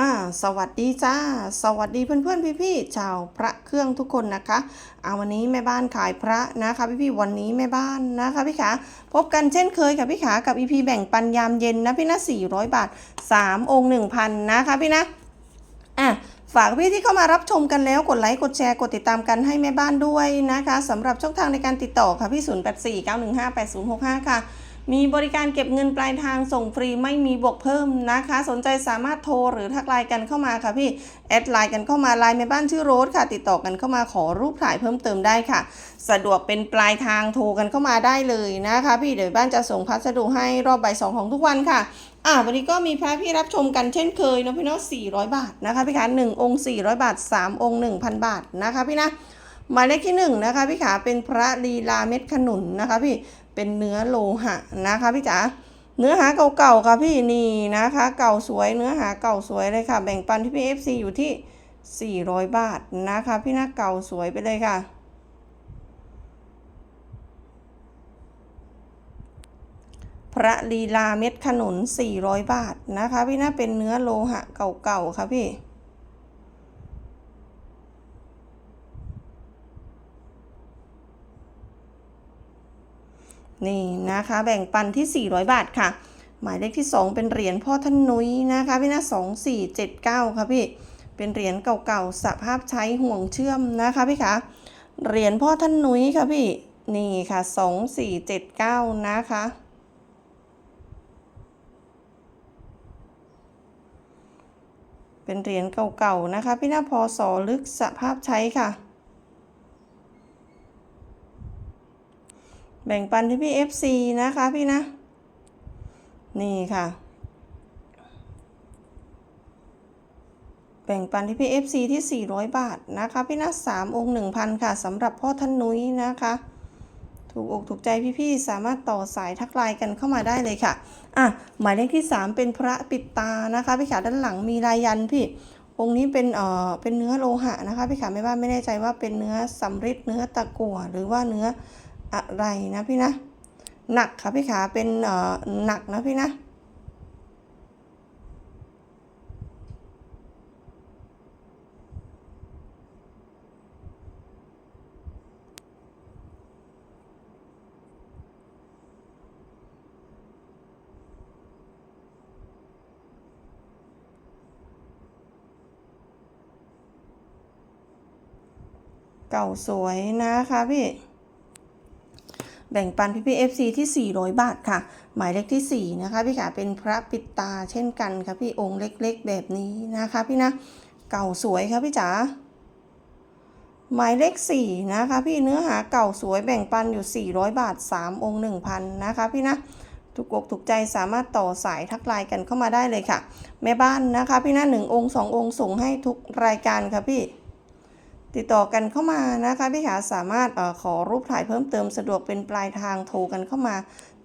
อ่าสวัสดีจ้า สวัสดีเพื่อนๆพี่ๆชาวพระเครื่องทุกคนนะคะเอาวันนี้แม่บ้านขายพระนะคะพี่ๆวันนี้แม่บ้านนะคะพี่ขาพบกันเช่นเคยค่ะพี่ขากับ EP แบ่งปันยามเย็นนะพี่นะ400บาท3องค์1,000นะคะพี่นะอะฝากพี่ที่เข้ามารับชมกันแล้วกดไลค์กดแชร์กดติดตามกันให้แม่บ้านด้วยนะคะสำหรับช่องทางในการติดต่อค่ะพี่0849158065ค่ะ มีบริการเก็บเงินปลายทางส่งฟรีไม่มีบวกเพิ่มนะคะ สนใจสามารถโทรหรือทักไลน์กันเข้ามาค่ะพี่ แอดไลน์กันเข้ามาไลน์แม่บ้านชื่อโรสค่ะ ติดต่อกันเข้ามาขอรูปถ่ายเพิ่มเติมได้ค่ะ สะดวกเป็นปลายทางโทรกันเข้ามาได้เลยนะคะ พี่เดี๋ยวบ้านจะส่งพัสดุให้รอบบ่ายสองของทุกวันค่ะอ่าวันนี้ก็มีพระพี่รับชมกันเช่นเคยเนาะพี่เนาะ400 บาทนะคะพี่คะ1องค์ 400 บาท 3 องค์ 1,000 บาทนะคะพี่นะหมายเลขที่หนึ่งนะคะพี่ขาเป็นพระลีลาเม็ดขนุนนะคะพี่ เป็นเนื้อโลหะนะคะพี่จ๋าเนื้อหาเก่าๆค่ะพี่นี่นะคะ เก่าสวยเนื้อหาเก่าสวยเลยค่ะ แบ่งปันที่พี่เอฟซีอยู่ที่ 400 บาทนะคะ พี่นะเก่าสวยไปเลยค่ะพระลีลาเม็ดขนุน400 บาทนะคะ พี่นะเป็นเนื้อโลหะเก่าๆค่ะพี่ นี่นะคะแบ่งปันที่ 400 บาทค่ะ หมายเลขที่ 2 เป็นเหรียญพ่อท่านนุ้ยนะคะพี่นะ2479ค่ะพี่เป็นเหรียญเก่าๆสภาพใช้ห่วงเชื่อมนะคะพี่คะเหรียญพ่อท่านนุ้ยค่ะพี่นี่ค่ะ2479นะคะเป็นเหรียญเก่าๆนะคะพี่นาพอสอลึกสภาพใช้ค่ะ แบ่งปันที่พี่ FC นะคะพี่นะ นี่ค่ะ แบ่งปันที่พี่ FC ที่ 400 บาทนะคะพี่นะ3องค์1,000ค่ะสำหรับพ่อท่านนุ้ยนะคะถูกอกถูกใจพี่ๆ สามารถต่อสายทักไลน์กันเข้ามาได้เลยค่ะ อะ หมายเลขที่ 3 เป็นพระปิดตานะคะ พี่ขาด้านหลังมีลายยันพี่ องค์นี้เป็นเอ่อเป็นเนื้อโลหะนะคะ พี่ขาไม่ว่าไม่แน่ใจว่าเป็นเนื้อสำริดเนื้อตะกั่วหรือว่าเนื้อ อะไรนะพี่นะ หนักค่ะพี่ขาเป็นเอ่อหนักนะพี่นะเก่าสวยนะคะพี่ แบ่งปันพี่พี่เอฟซีที่ 400 บาทค่ะ หมายเลขที่ 4 นะคะพี่ขาเป็นพระปิดตาเช่นกันค่ะพี่องค์เล็กๆ แบบนี้นะคะพี่นะเก่าสวยค่ะพี่จ๋าหมายเลข 4 นะคะพี่เนื้อหาเก่าสวยแบ่งปันอยู่ 400 บาท 3 องค์ 1,000 นะคะพี่นะถูกอกถูกใจสามารถต่อสายทักไลน์กันเข้ามาได้เลยค่ะ แม่บ้านนะคะพี่นะหนึ่งองค์สององค์ส่งให้ทุกรายการค่ะพี่ ติดต่อกันเข้ามานะคะพี่ขาสามารถออขอรูปถ่ายเพิ่มเติมสะดวกเป็นปลายทางโทรกันเข้ามา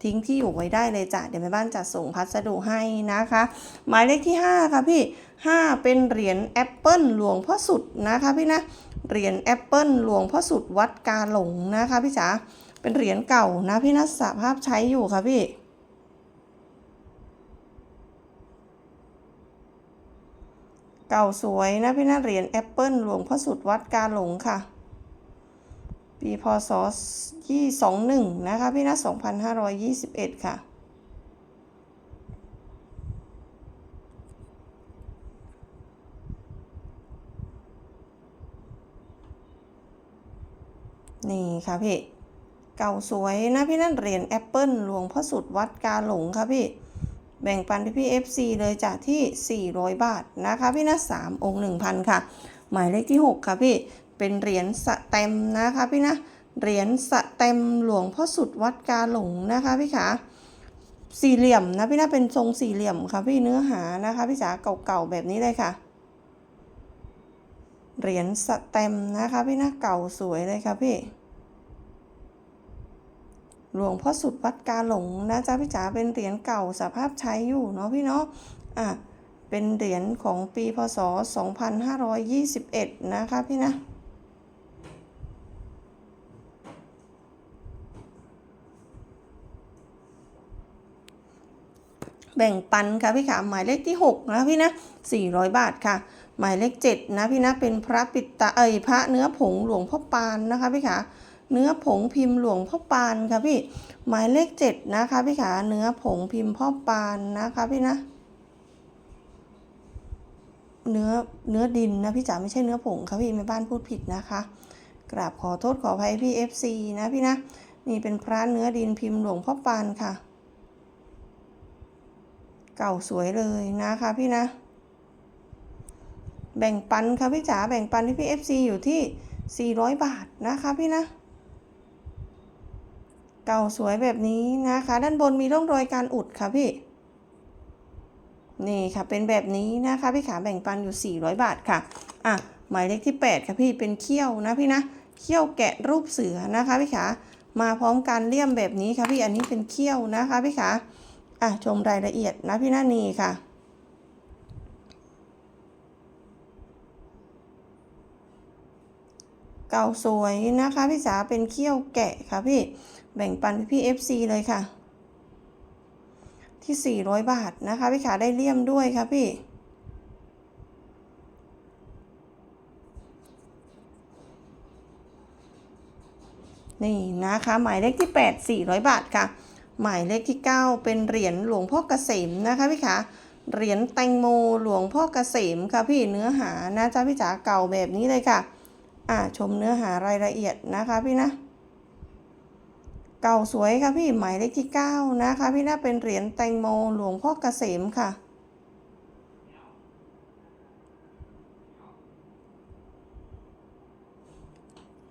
ทิ้งที่อยู่ไว้ได้เลยจ้ะเดี๋ยวแม่บ้านจะส่งพัสดุให้นะคะ หมายเลขที่ 5 ค่ะพี่ 5 เป็นเหรียญแอปเปิลหลวงพ่อสุดนะคะพี่นะเหรียญแอปเปิลหลวงพ่อสุดวัดกาหลงนะคะพี่จ๋าเป็นเหรียญเก่านะพี่นะสภาพใช้อยู่ค่ะพี่ เก่าสวยนะพี่นะเหรียญแอปเปิลหลวงพ่อสุดวัดกาหลงค่ะ ปีพศยี่สองหนึ่งนะคะพี่นะสองพันห้าร้อยยี่สิบเอ็ดค่ะนี่ค่ะพี่ เก่าสวยนะพี่นั่นเหรียญแอปเปิลหลวงพ่อสุดวัดกาหลงค่ะพี่ แบ่งปันพี่พี่ FC เลยจากที่ 400 บาทนะคะพี่นะ3องค์1,000ค่ะ หมายเลขที่ 6 ค่ะพี่ เป็นเหรียญสแตมนะคะพี่นะเหรียญสแตมหลวงพ่อสุดวัดกาหลงนะคะพี่ขาสี่เหลี่ยมนะพี่นะเป็นทรงสี่เหลี่ยมค่ะพี่เนื้อหานะคะพี่จ๋าเก่าๆแบบนี้เลยค่ะเหรียญสแตมนะคะพี่นะเก่าสวยเลยค่ะพี่ หลวงพ่อสุดวัดกาหลงนะจ๊ะพี่จ๋าเป็นเหรียญเก่าสภาพใช้อยู่เนาะพี่เนาะอะเป็นเหรียญของปีพศ 2521 นะคะพี่นะแบ่งปันค่ะพี่ขาหมายเลขที่ 6 นะพี่นะ 400 บาทค่ะ หมายเลข 7 นะพี่นะเป็นพระปิตาเอ้ยพระเนื้อผงหลวงพ่อปานนะคะพี่ขา เนื้อผงพิมพ์หลวงพ่อปานค่ะพี่หมายเลข7นะคะพี่ขาเนื้อผงพิมพ์พ่อปานนะคะพี่นะเนื้อเนื้อดินนะพี่จ๋าไม่ใช่เนื้อผงค่ะพี่แม่บ้านพูดผิดนะคะ กราบขอโทษขออภัยพี่ FC นะพี่นะนี่เป็นพระเนื้อดินพิมพ์หลวงพ่อปานค่ะ เก่าสวยเลยนะคะพี่นะ แบ่งปันค่ะพี่จ๋าแบ่งปันที่พี่ FC อยู่ที่ 400 บาทนะคะพี่นะ ก่าสวยแบบนี้นะคะ ด้านบนมีร่องรอยการอุดค่ะพี่ นี่ค่ะเป็นแบบนี้นะคะพี่ขาแบ่งปันอยู่ 400 บาทค่ะ อะ หมายเลขที่ 8 ค่ะพี่เป็นเขี้ยวนะพี่นะเขี้ยวแกะรูปเสือนะคะพี่ขามาพร้อมการเลี่ยมแบบนี้ค่ะพี่อันนี้เป็นเขี้ยวนะคะพี่ขาอะชมรายละเอียดนะพี่นานีค่ะเก่าสวยนะคะพี่จ๋าเป็นเขี้ยวแกะค่ะพี่ แบ่งปันพี่พี่เอฟซีเลยค่ะ ที่ 400 บาทนะคะ พี่ขาได้เลี่ยมด้วยค่ะพี่ นี่นะคะ หมายเลขที่ 8 400 บาทค่ะ หมายเลขที่ 9 เป็นเหรียญหลวงพ่อเกษมนะคะพี่ขาเหรียญแตงโมหลวงพ่อเกษมค่ะพี่เนื้อหานะจ๊ะพี่จ๋าเก่าแบบนี้เลยค่ะ อ่าชมเนื้อหารายละเอียดนะคะพี่นะ เก่าสวยค่ะพี่หมายเลขที่ 9 นะคะ พี่น่าเป็นเหรียญแตงโมหลวงพ่อเกษมค่ะ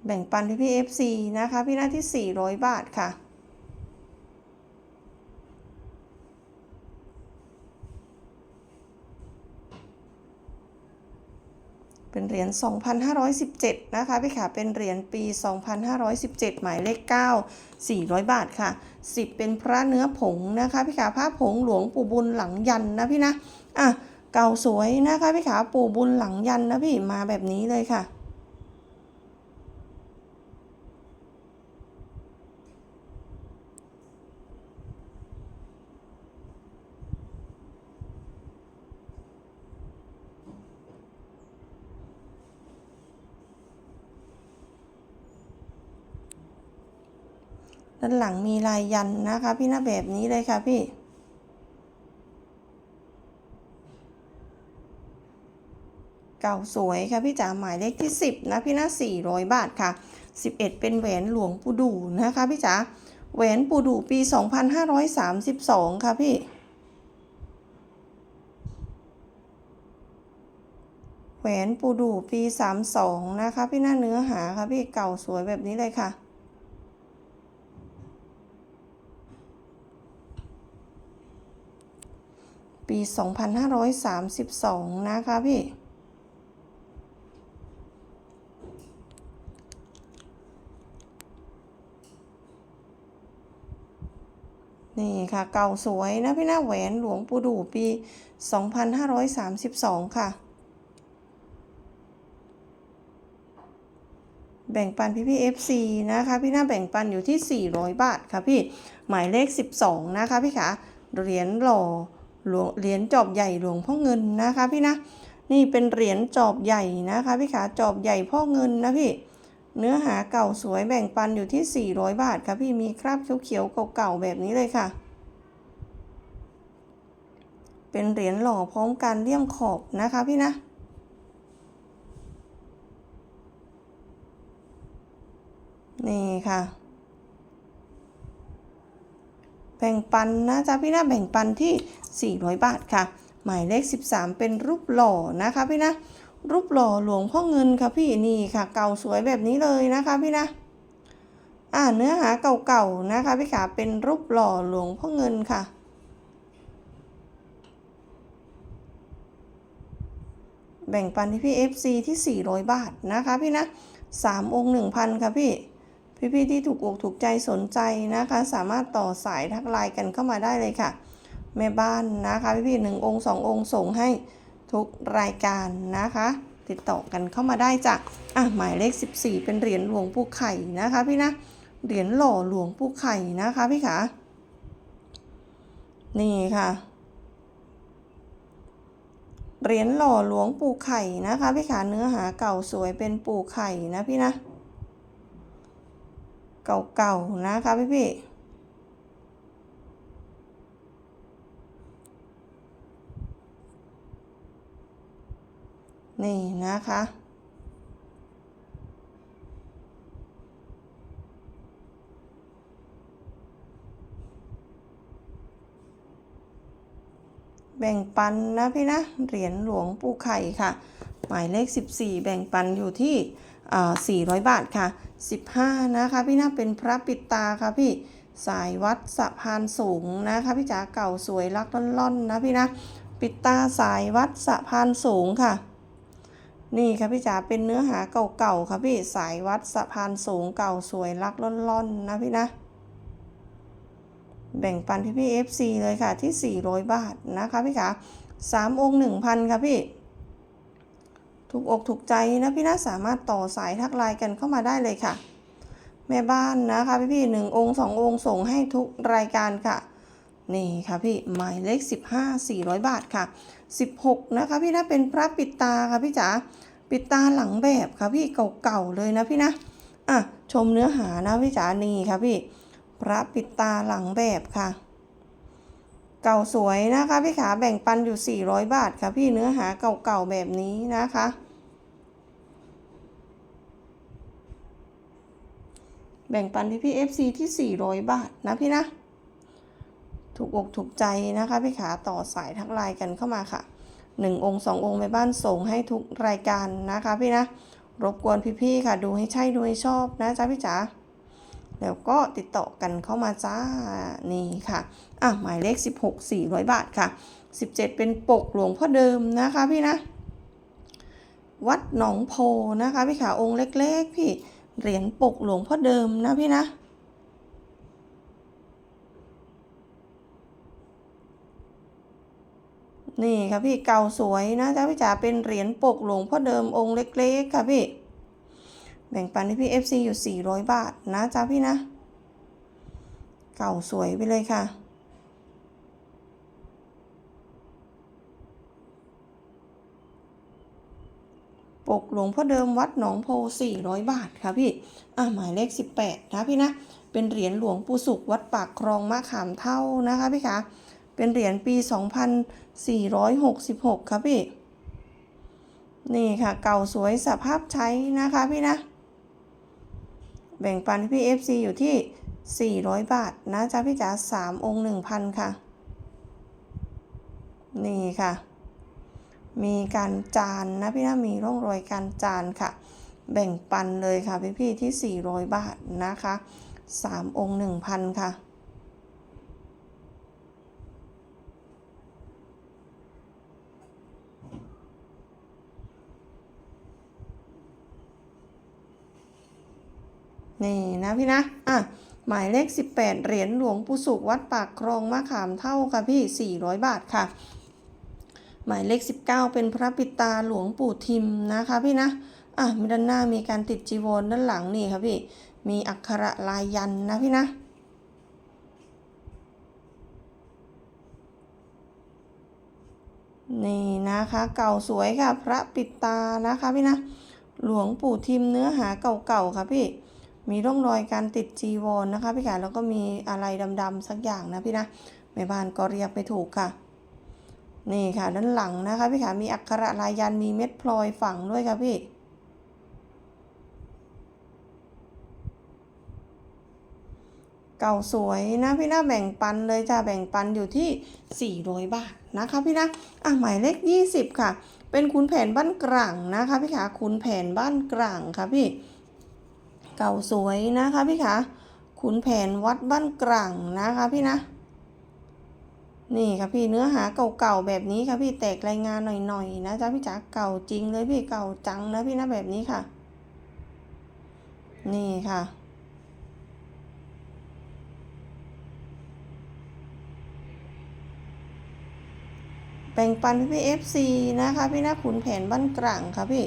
แบ่งปันพี่พี่ FC นะคะ พี่หน้าที่ 400 บาทค่ะ เป็นเหรียญ 2,517 นะคะพี่ขาเป็นเหรียญปี 2,517 หมายเลข 9 400 บาทค่ะ 10 เป็นพระเนื้อผงนะคะพี่ขาผ้าผงหลวงปู่บุญหลังยันนะพี่นะ อะ เก่าสวยนะคะพี่ขาปู่บุญหลังยันนะพี่มาแบบนี้เลยค่ะ ด้านหลังมีลายยันนะคะ พี่หน้าแบบนี้เลยค่ะพี่ เก่าสวยค่ะพี่จ๋าหมายเลขที่ 10 นะพี่หน้า400 บาทค่ะ 11 เป็นแหวนหลวงปู่ดูนะคะพี่จ๋าแหวนปู่ดูปี 2532 ค่ะพี่แหวนปูดูปี 32 นะคะ พี่หน้าเนื้อหาค่ะพี่เก่าสวยแบบนี้เลยค่ะ 2532 นะคะพี่ นี่ค่ะ เก่าสวยนะพี่หน้าแหวนหลวงปู่ดูปี 2532 ค่ะ แบ่งปันพี่พี่ FC นะคะพี่หน้าแบ่งปันอยู่ที่ 400 บาทค่ะพี่ หมายเลข 12 นะคะพี่ขาเหรียญหล่อ หลวงเหรียญจอบใหญ่หลวงพ่อเงินนะคะพี่นะ นี่เป็นเหรียญจอบใหญ่นะคะพี่ขาจอบใหญ่พ่อเงินนะพี่ เนื้อหาเก่าสวยแบ่งปันอยู่ที่ 400 บาทค่ะพี่มีคราบเขียวๆเก่าๆแบบนี้เลยค่ะ เป็นเหรียญหล่อพร้อมการเลี่ยมขอบนะคะพี่นะนี่ค่ะ แบ่งปันนะจ๊ะพี่นะแบ่งปันที่ 400 บาทค่ะ หมายเลข 13 เป็นรูปหล่อนะคะพี่นะรูปหล่อหลวงพ่อเงินค่ะพี่นี่ค่ะ เก่าสวยแบบนี้เลยนะคะพี่นะอ่าเนื้อหาเก่าๆนะคะพี่ขาเป็นรูปหล่อหลวงพ่อเงินค่ะแบ่งปันที่พี่ FC ที่ 400 บาทนะคะพี่นะ3องค์ 1,000 ค่ะพี่ พี่ๆที่ถูกอกถูกใจสนใจนะคะ สามารถต่อสายทักไลน์กันเข้ามาได้เลยค่ะ แม่บ้านนะคะพี่ๆหนึ่งองค์สององค์ส่งให้ทุกรายการนะคะ ติดต่อกันเข้ามาได้จ้ะอะหมายเลข 14 เป็นเหรียญหลวงปู่ไข่นะคะพี่นะเหรียญหล่อหลวงปู่ไข่นะคะพี่ขานี่ค่ะเหรียญหล่อหลวงปู่ไข่นะคะพี่ขาเนื้อหาเก่าสวยเป็นปู่ไข่นะพี่นะ เก่าๆนะคะพี่พี่นี่นะคะ แบ่งปันนะพี่นะ เหรียญหลวงปู่ไข่ค่ะ หมายเลข 14 แบ่งปันอยู่ที่ 400 บาทค่ะ 15 นะคะพี่นะเป็นพระปิดตาค่ะพี่สายวัดสะพานสูงนะคะพี่จ๋าเก่าสวยรักล่อนๆนะพี่นะปิดตาสายวัดสะพานสูงค่ะ นี่ค่ะพี่จ๋าเป็นเนื้อหาเก่าๆค่ะพี่สายวัดสะพานสูงเก่าสวยรักล่อนๆนะพี่นะแบ่งปันพี่พี่ FC เลยค่ะที่ 400 บาทนะคะพี่ขา3องค์1,000ค่ะพี่ ถูกอกถูกใจนะพี่นะสามารถต่อสายทักไลน์กันเข้ามาได้เลยค่ะ แม่บ้านนะคะพี่พี่หนึ่งองค์สององค์ส่งให้ทุกรายการค่ะ นี่ค่ะพี่หมายเลข 15 400 บาทค่ะ 16 นะคะพี่นะเป็นพระปิดตาค่ะพี่จ๋าปิดตาหลังแบบค่ะพี่เก่าๆเลยนะพี่นะอะชมเนื้อหานะพี่จ๋านี่ค่ะพี่ พระปิดตาหลังแบบค่ะ เก่าสวยนะคะพี่ขาแบ่งปันอยู่ 400 บาทค่ะพี่เนื้อหาเก่าๆแบบนี้นะคะ แบ่งปันพี่พี่ FC ที่ 400 บาทนะพี่นะถูกอกถูกใจนะคะพี่ขาต่อสายทักไลน์กันเข้ามาค่ะหนึ่งองค์สององค์แม่บ้านส่งให้ทุกรายการนะคะพี่นะ รบกวนพี่ๆค่ะ ดูให้ใช่ดูให้ชอบนะจ๊ะพี่จ๋า แล้วก็ติดต่อกันเข้ามาจ้า นี่ค่ะ อะ หมายเลข 16 400 บาทค่ะ 17 เป็นปกหลวงพ่อเดิมนะคะพี่นะ วัดหนองโพนะคะพี่ขาองค์เล็กๆ พี่เหรียญปกหลวงพ่อเดิมนะพี่นะนี่ค่ะพี่เก่าสวยนะจ๊ะพี่จ๋าเป็นเหรียญปกหลวงพ่อเดิมองค์เล็กๆค่ะพี่ แบ่งปันให้พี่ FC อยู่ 400 บาทนะจ๊ะพี่นะ เก่าสวยไปเลยค่ะ ปกหลวงพ่อเดิมวัดหนองโพ 400 บาทค่ะพี่ อะหมายเลข 18 นะพี่นะ เป็นเหรียญหลวงปู่สุขวัดปากคลองมะขามเท่านะคะพี่คะเป็นเหรียญปี 2466ครับพี่นี่ค่ะเก่าสวยสภาพใช้นะคะพี่นะ แบ่งปันพี่ FC อยู่ที่ 400 บาทนะจ๊ะพี่จ๋า3 องค์ 1,000 ค่ะ นี่ค่ะ มีการจานนะพี่นะมีร่องรอยการจานค่ะ แบ่งปันเลยค่ะพี่พี่ๆที่ 400 บาทนะคะ 3 องค์ 1,000 ค่ะ นี่นะพี่นะอะหมายเลข 18 เหรียญหลวงปู่สุขวัดปากคลองมะขามเท่าค่ะพี่ 400 บาทค่ะ หมายเลข 19 เป็นพระปิตาหลวงปู่ทิมนะคะพี่นะอะมีด้านหน้ามีการติดจีวรด้านหลังนี่ค่ะพี่ มีอักขระลายยันนะพี่นะนี่นะคะเก่าสวยค่ะ พระปิดตานะคะพี่นะ หลวงปู่ทิมเนื้อหาเก่าๆค่ะพี่ มีร่องรอยการติดจีวรนนะคะพี่ขาแล้วก็มีอะไรดำๆสักอย่างนะพี่นะแม่บ้านก็เรียกไม่ถูกค่ะ นี่ค่ะ ด้านหลังนะคะพี่ขามีอักขระลายยันมีเม็ดพลอยฝังด้วยค่ะพี่เก่าสวยนะพี่นะแบ่งปันเลยจ้าแบ่งปันอยู่ที่ 400 บาทนะคะพี่นะอะหมายเลข 20 ค่ะ เป็นขุนแผนบ้านกลางนะคะพี่ขาขุนแผนบ้านกลางค่ะพี่ เก่าสวยนะคะพี่ขาขุนแผนวัดบ้านกลางนะคะพี่นะ นี่ค่ะพี่เนื้อหาเก่าๆแบบนี้ค่ะพี่แตกรายงานหน่อยๆนะจ๊ะพี่จ๋าเก่าจริงเลยพี่เก่าจังนะพี่นะแบบนี้ค่ะ นี่ค่ะแบ่งปันพี่พี่ FC นะคะพี่นะขุนแผนบ้านกลางค่ะพี่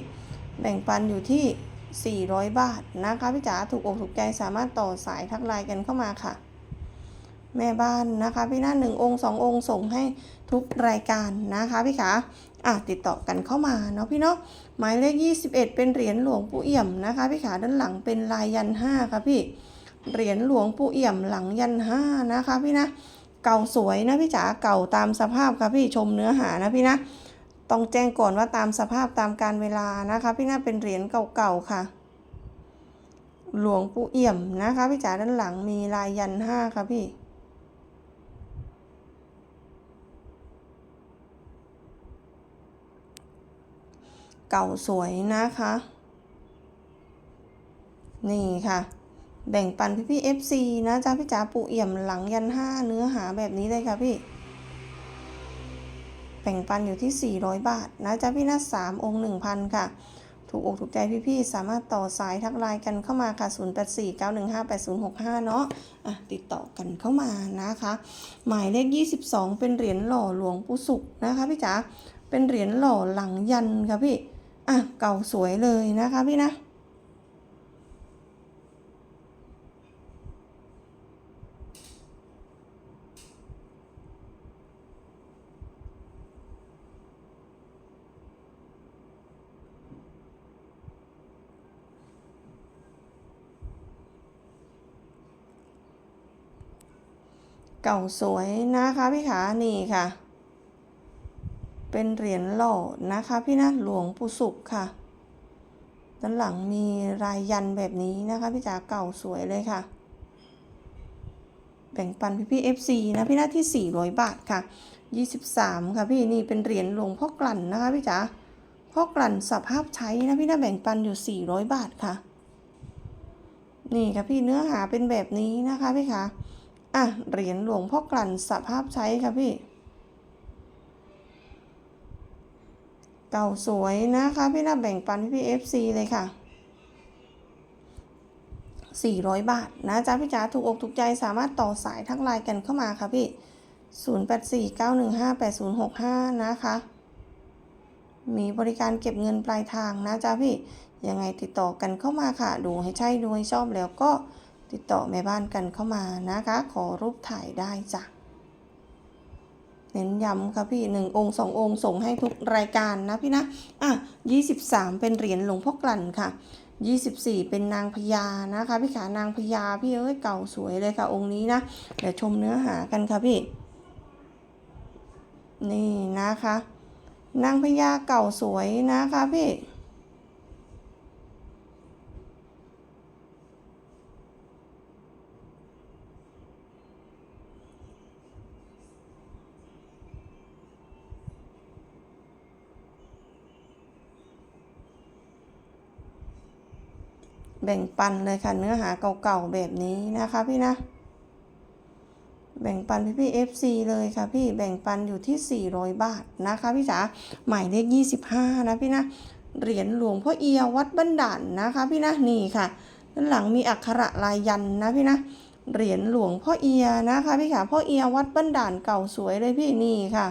แบ่งปันอยู่ที่ 400 บาทนะคะพี่จ๋าถูกอกถูกใจสามารถต่อสายทักไลน์กันเข้ามาค่ะ แม่บ้านนะคะพี่หน้าหนึ่งองค์สององค์ส่งให้ทุกรายการนะคะพี่ขาอะติดต่อกันเข้ามาเนาะพี่เนาะหมายเลข 21 เป็นเหรียญหลวงปู่เอี่ยมนะคะพี่ขาด้านหลังเป็นลายยันห้าค่ะพี่เหรียญหลวงปู่เอี่ยมหลังยันห้านะคะพี่นะเก่าสวยนะพี่จ๋าเก่าตามสภาพค่ะพี่ชมเนื้อหานะพี่นะ ต้องแจ้งก่อนว่าตามสภาพตามการเวลานะคะ พี่นะเป็นเหรียญเก่าๆค่ะ หลวงปู่เอี่ยมนะคะ พี่จ๋าด้านหลังมีลายยันห้าค่ะพี่เก่าสวยนะคะ นี่ค่ะ แบ่งปันพี่พี่ๆ FC นะจ๊ะพี่จ๋าปู่เอี่ยมหลังยันห้าเนื้อหาแบบนี้เลยค่ะพี่ แบ่งปันอยู่ที่ 400 บาทนะจ๊ะพี่นะ3องค์1,000ค่ะ ถูกอกถูกใจพี่ๆ สามารถต่อสายทักไลน์กันเข้ามาค่ะ 0849158065 เนาะอะติดต่อกันเข้ามานะคะ หมายเลข 22 เป็นเหรียญหล่อหลวงปู่สุขนะคะพี่จ๋าเป็นเหรียญหล่อหลังยันค่ะพี่อะเก่าสวยเลยนะคะพี่นะ เก่าสวยนะคะพี่ขานี่ค่ะ เป็นเหรียญหล่อนะคะพี่นะหลวงปู่สุขค่ะด้านหลังมีรายยันแบบนี้นะคะพี่จ๋าเก่าสวยเลยค่ะ แบ่งปันพี่พี่ FC นะพี่หน้าที่ 400 บาทค่ะ 23 ค่ะพี่นี่เป็นเหรียญหลวงพ่อกลั่นนะคะพี่จ๋าพ่อกลั่นสภาพใช้นะพี่หน้าแบ่งปันอยู่ 400 บาทค่ะ นี่ค่ะพี่เนื้อหาเป็นแบบนี้นะคะพี่คะ อะเหรียญหลวงพ่อกลั่นสภาพใช้ค่ะพี่ เก่าสวยนะคะพี่นาแบ่งปันพี่พี่ FC เลยค่ะ 400 บาทนะจ๊ะพี่จ๋าถูกอกถูกใจสามารถต่อสายทักไลน์กันเข้ามาค่ะพี่ 0849158065 นะคะ มีบริการเก็บเงินปลายทางนะจ๊ะพี่ยังไงติดต่อกันเข้ามาค่ะ ดูให้ใช่ดูให้ชอบแล้วก็ ติดต่อแม่บ้านกันเข้ามานะคะ ขอรูปถ่ายได้จ้ะเน้นย้ำค่ะพี่หนึ่งองค์สององค์ส่งให้ทุกรายการนะพี่นะอะยี่สิบสามเป็นเหรียญหลวงพ่อกลั่นค่ะยี่สิบสี่เป็นนางพญานะคะพี่ขานางพญาพี่เอ้ยเก่าสวยเลยค่ะองค์นี้นะ เดี๋ยวชมเนื้อหากันค่ะพี่ นี่นะคะ นางพญาเก่าสวยนะคะพี่ แบ่งปันเลยค่ะเนื้อหาเก่าๆแบบนี้นะคะพี่นะ แบ่งปันพี่พี่ FC เลยค่ะพี่แบ่งปันอยู่ที่ 400 บาทนะคะพี่จ๋าหมายเลข 25 นะพี่นะเหรียญหลวงพ่อเอียวัดบันดาลนะคะ พี่นะนี่ค่ะด้านหลังมีอักขระลายยันนะพี่นะเหรียญหลวงพ่อเอียนะคะพี่ค่ะพ่อเอียวัดบันดาลเก่าสวยเลยพี่นี่ค่ะ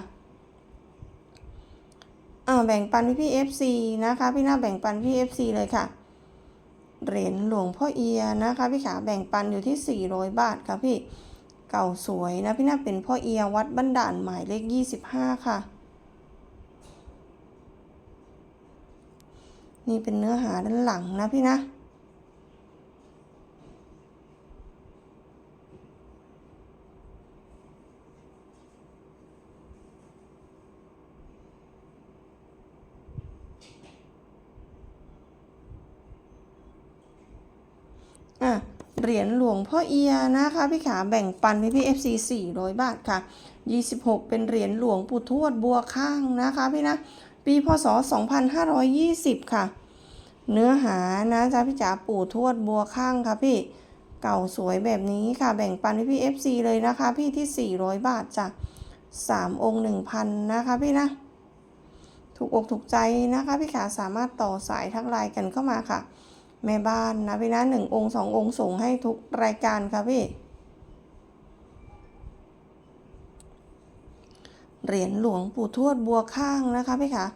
อ่าแบ่งปันพี่พี่ FC นะคะ พี่นะแบ่งปันพี่ FC เลยค่ะ เหรียญหลวงพ่อเอียนะคะพี่ขาแบ่งปันอยู่ที่ 400 บาทค่ะพี่เก่าสวยนะพี่น่าเป็นพ่อเอียวัดบันดาลหมายเลข 25 ค่ะ นี่เป็นเนื้อหาด้านหลังนะพี่นะ อะ เหรียญหลวงพ่อเอียนะคะพี่ขาแบ่งปันพี่พี่ FC 400บาทค่ะ26เป็นเหรียญหลวงปู่ทวดบัวข้างนะคะพี่นะปีพศ2520ค่ะ เนื้อหานะจ๊ะพี่จ๋าปู่ทวดบัวข้างค่ะพี่เก่าสวยแบบนี้ค่ะแบ่งปันพี่พี่ FC เลยนะคะ พี่ที่400บาทจ้ะ3องค์1,000นะคะพี่นะถูกอกถูกใจนะคะพี่ขาสามารถต่อสายทักไลน์กันเข้ามาค่ะ แม่บ้านนะพี่นะหนึ่งองค์สององค์ส่งให้ทุกรายการค่ะพี่ เหรียญหลวงปู่ทวดบัวข้างนะคะพี่คะ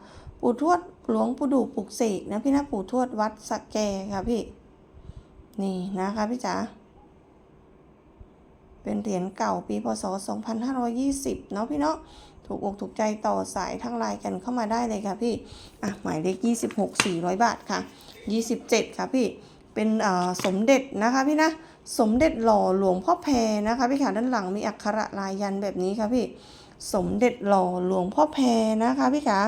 ปู่ทวดหลวงปู่ดูปลุกเสกนะพี่นะปู่ทวดวัดสะแกค่ะพี่ นี่นะคะพี่จ๋าเป็นเหรียญเก่าปีพศ 2520 เนาะพี่เนาะ ถูกอกถูกใจต่อสายทั้งไลน์กันเข้ามาได้เลยค่ะพี่ อะ หมายเลข 26 400 บาทค่ะ 27 ค่ะพี่เป็นเอ่อสมเด็จนะคะพี่นะสมเด็จหล่อหลวงพ่อแพรนะคะพี่ขาด้านหลังมีอักขระลายยันแบบนี้ค่ะพี่สมเด็จหล่อหลวงพ่อแพรนะคะพี่ขา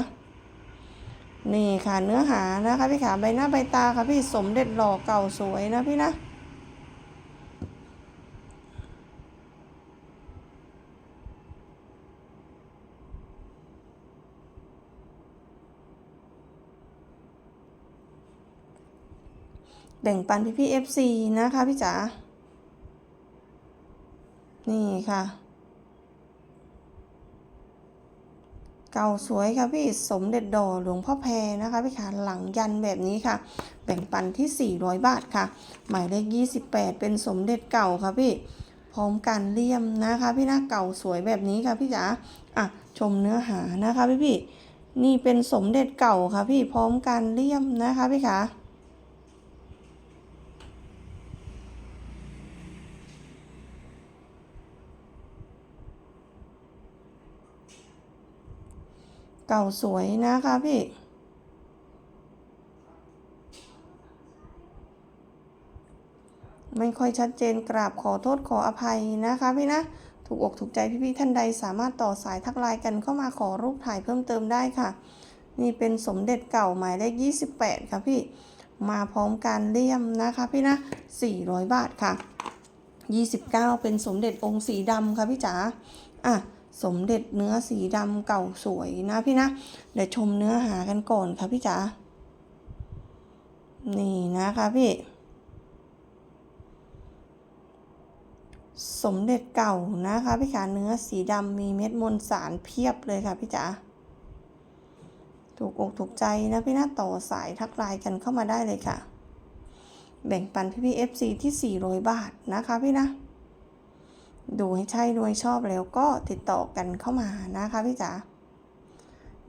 นี่ค่ะเนื้อหานะคะพี่ขาใบหน้าใบตาค่ะพี่สมเด็จหล่อเก่าสวยนะพี่นะ แบ่งปันพี่พี่เอฟซีนะคะพี่จ๋า นี่ค่ะ เก่าสวยค่ะพี่สมเด็จดอหลวงพ่อแพรนะคะพี่ขาหลังยันแบบนี้ค่ะ แบ่งปันที่ 400 บาทค่ะ หมายเลข 28 เป็นสมเด็จเก่าค่ะพี่พร้อมการเลี่ยมนะคะพี่หน้าเก่าสวยแบบนี้ค่ะพี่จ๋าอะชมเนื้อหานะคะพี่พี่นี่เป็นสมเด็จเก่าค่ะพี่พร้อมการเลี่ยมนะคะพี่ขา เก่าสวยนะคะพี่ไม่ค่อยชัดเจนกราบขอโทษขออภัยนะคะพี่นะ ถูกอกถูกใจพี่ๆท่านใดสามารถต่อสายทักไลน์กันเข้ามาขอรูปถ่ายเพิ่มเติมได้ค่ะ นี่เป็นสมเด็จเก่าหมายเลข 28 ค่ะพี่ มาพร้อมการเลี่ยมนะคะพี่นะ 400 บาทค่ะ 29 เป็นสมเด็จองค์สีดำค่ะพี่จ๋าอะ สมเด็จเนื้อสีดำเก่าสวยนะพี่นะ เดี๋ยวชมเนื้อหากันก่อนค่ะพี่จ๋า นี่นะคะพี่ สมเด็จเก่านะคะพี่ขาเนื้อสีดำมีเม็ดมวลสารเพียบเลยค่ะพี่จ๋า ถูกอกถูกใจนะพี่นะต่อสายทักไลน์กันเข้ามาได้เลยค่ะ แบ่งปันพี่พี่เอฟซีที่ 400 บาทนะคะพี่นะ ดูให้ใช่ดูให้ชอบแล้วก็ติดต่อกันเข้ามานะคะพี่จ๋า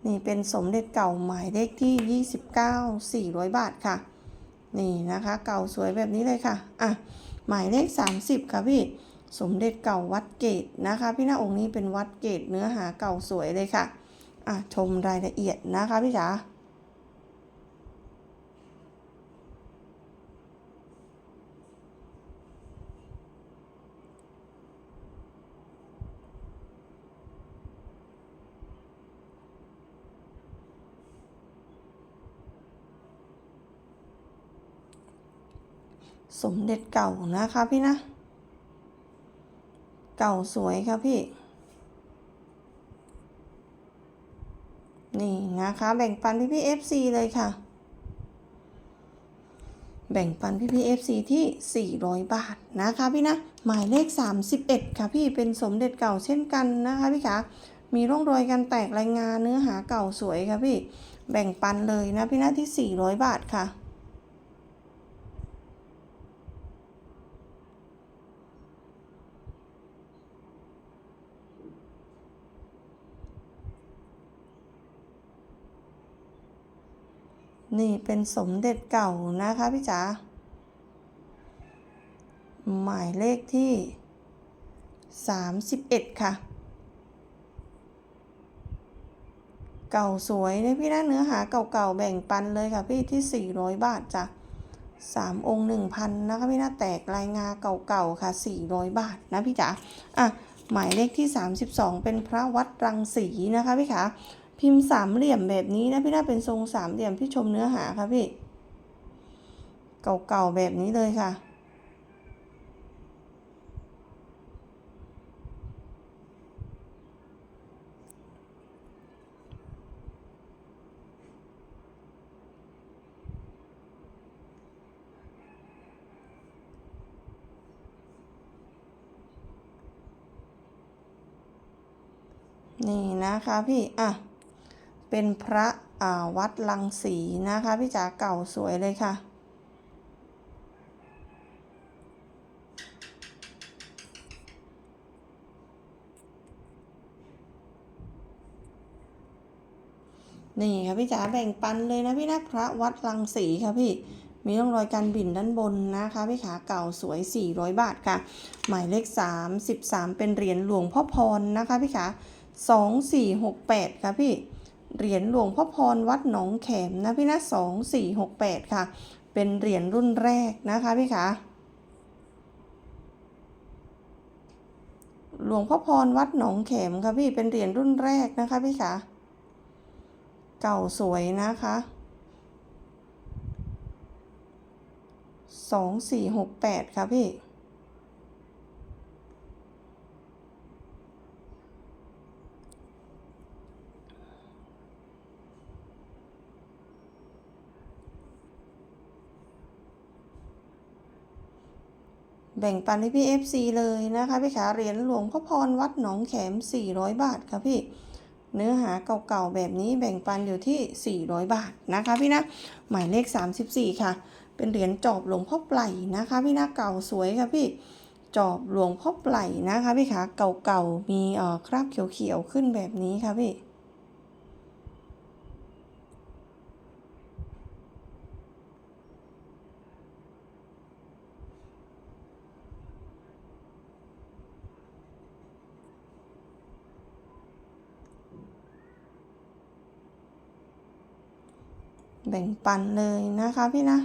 นี่เป็นสมเด็จเก่าหมายเลขที่ 29 400 บาทค่ะ นี่นะคะ เก่าสวยแบบนี้เลยค่ะ อะ หมายเลข 30 ค่ะพี่สมเด็จเก่าวัดเกตนะคะ พี่หน้าองค์นี้เป็นวัดเกตเนื้อหาเก่าสวยเลยค่ะ อะ ชมรายละเอียดนะคะพี่จ๋า สมเด็จเก่านะคะพี่นะ เก่าสวยครับพี่ นี่นะคะแบ่งปันพี่พี่ FC เลยค่ะ แบ่งปันพี่พี่ FC ที่ 400 บาทนะคะพี่นะ หมายเลข 31 ค่ะพี่เป็นสมเด็จเก่าเช่นกันนะคะพี่คะมีร่องรอยการแตกรายงานเนื้อหาเก่าสวยค่ะพี่ แบ่งปันเลยนะพี่นะที่ 400 บาทค่ะ นี่เป็นสมเด็จเก่านะคะพี่จ๋า หมายเลขที่ 31 ค่ะ เก่าสวยนะพี่นะเนื้อหาเก่าๆแบ่งปันเลยค่ะพี่ที่ 400 บาทจ้ะสามองค์1,000นะคะพี่นะแตกลายงาเก่าๆค่ะ 400 บาทนะพี่จ๋า อะ หมายเลขที่ 32 เป็นพระวัดรังสีนะคะพี่ขา พิมพ์สามเหลี่ยมแบบนี้นะพี่น่าเป็นทรงสามเหลี่ยมพี่ชมเนื้อหาค่ะพี่ เก่าๆแบบนี้เลยค่ะ นี่นะคะพี่ อะ เป็นพระวัดลังสีนะคะพี่จ๋าเก่าสวยเลยค่ะ นี่ค่ะพี่จ๋าแบ่งปันเลยนะพี่นะพระวัดลังสีค่ะพี่มีร่องรอยการบิ่นด้านบนนะคะพี่ขาเก่าสวย 400 บาทค่ะ หมายเลข33เป็นเหรียญหลวงพ่อพรนะคะพี่ขาสองสี่หกแปดค่ะพี่ เหรียญหลวงพ่อพรวัดหนองแขมนะพี่นะสองสี่หกแปดค่ะ เป็นเหรียญรุ่นแรกนะคะพี่คะหลวงพ่อพรวัดหนองแขมค่ะพี่เป็นเหรียญรุ่นแรกนะคะพี่คะเก่าสวยนะคะสองสี่หกแปดค่ะพี่ แบ่งปันให้พี่ FC เลยนะคะพี่ขาเหรียญหลวงพ่อพรวัดหนองแขม 400 บาทค่ะพี่ เนื้อหาเก่าๆแบบนี้แบ่งปันอยู่ที่ 400 บาทนะคะพี่นะหมายเลข 34 ค่ะ เป็นเหรียญจอบหลวงพ่อไพลนะคะ พี่นะเก่าสวยค่ะพี่จอบหลวงพ่อไพลนะคะพี่ขาเก่าๆมีเอ่อคราบเขียวๆขึ้นแบบนี้ค่ะพี่ แบ่งปันเลยนะคะพี่นะ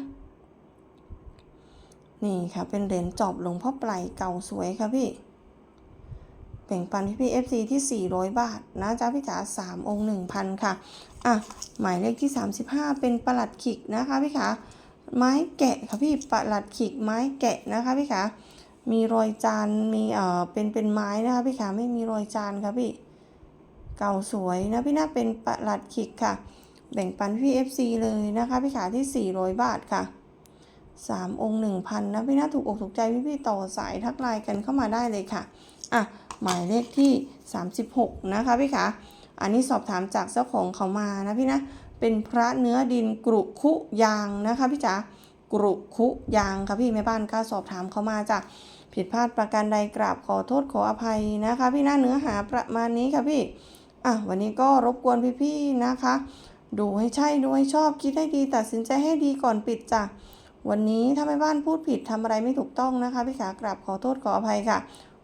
นี่ค่ะเป็นเหรียญจอบหลวงพ่อไพลเก่าสวยค่ะพี่ แบ่งปันพี่พี่ FC ที่ 400 บาทนะจ๊ะพี่จ๋า3องค์1,000ค่ะ อะ หมายเลขที่ 35 เป็นประหลัดขิกนะคะพี่ขาไม้แกะค่ะพี่ประหลัดขิกไม้แกะนะคะพี่ขามีรอยจานมีเอ่อเป็นเป็นไม้นะคะพี่ขาไม่มีรอยจานค่ะพี่ เก่าสวยนะพี่นะเป็นประหลัดขิกค่ะ แบ่งปันพี่ FC เลยนะคะพี่ขาที่ 400 บาทค่ะ 3 องค์ 1,000 นะ พี่นะถูกอกถูกใจพี่พี่ๆต่อสายทักไลน์กันเข้ามาได้เลยค่ะ อะ หมายเลขที่ 36 นะคะพี่ขาอันนี้สอบถามจากเจ้าของเขามานะพี่นะ เป็นพระเนื้อดินกรุคุยางนะคะพี่จ๋ากรุคุยางค่ะพี่แม่บ้านก็สอบถามเขามาจากผิดพลาดประการใดกราบขอโทษขออภัยนะคะ พี่นะเนื้อหาประมาณนี้ค่ะพี่ อะวันนี้ก็รบกวนพี่ๆนะคะ ดูให้ใช่ดูให้ชอบคิดให้ดีตัดสินใจให้ดีก่อนปิดจ้ะวันนี้ถ้าแม่บ้านพูดผิดทำอะไรไม่ถูกต้องนะคะ พี่ขากราบขอโทษขออภัยค่ะ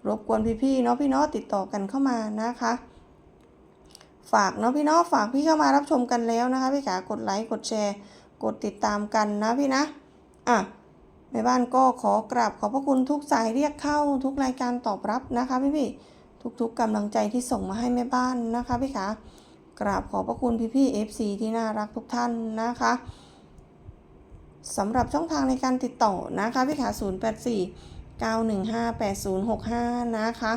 รบกวนพี่ๆเนาะพี่เนาะติดต่อกันเข้ามานะคะ ฝากเนาะพี่เนาะฝากพี่เข้ามารับชมกันแล้วนะคะ พี่ขากดไลค์กดแชร์ กดติดตามกันนะพี่นะอะแม่บ้านก็ขอกราบขอบพระคุณทุกสายเรียกเข้าทุกรายการตอบรับนะคะพี่ๆทุกๆกำลังใจที่ส่งมาให้แม่บ้านนะคะพี่ขา กราบขอบพระคุณพี่ๆ FC ที่น่ารักทุกท่านนะคะสำหรับช่องทางในการติดต่อนะคะพี่ขา 084 9158065 นะคะ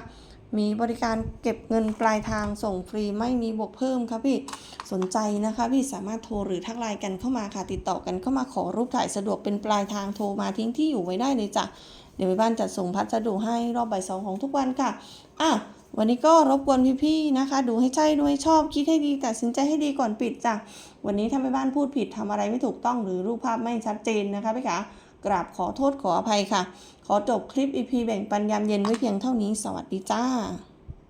มีบริการเก็บเงินปลายทางส่งฟรีไม่มีบวกเพิ่มครับพี่ สนใจนะคะพี่สามารถโทรหรือทักไลน์กันเข้ามาค่ะ ติดต่อกันเข้ามาขอรูปถ่ายสะดวกเป็นปลายทางโทรมาทิ้งที่อยู่ไว้ได้เลยจ้ะ เดี๋ยวไปบ้านจัดส่งพัสดุให้รอบบ่ายสองของทุกวันค่ะ อะ วันนี้ก็รบกวนพี่ๆนะคะ ดูให้ใช่ดูให้ชอบคิดให้ดีตัดสินใจให้ดีก่อนปิดจ้ะวันนี้ถ้าแม่บ้านพูดผิดทำอะไรไม่ถูกต้องหรือรูปภาพไม่ชัดเจนนะคะพี่คะกราบขอโทษขออภัยค่ะ ขอจบคลิปอีพีแบ่งปันยามเย็นไว้เพียงเท่านี้สวัสดีจ้า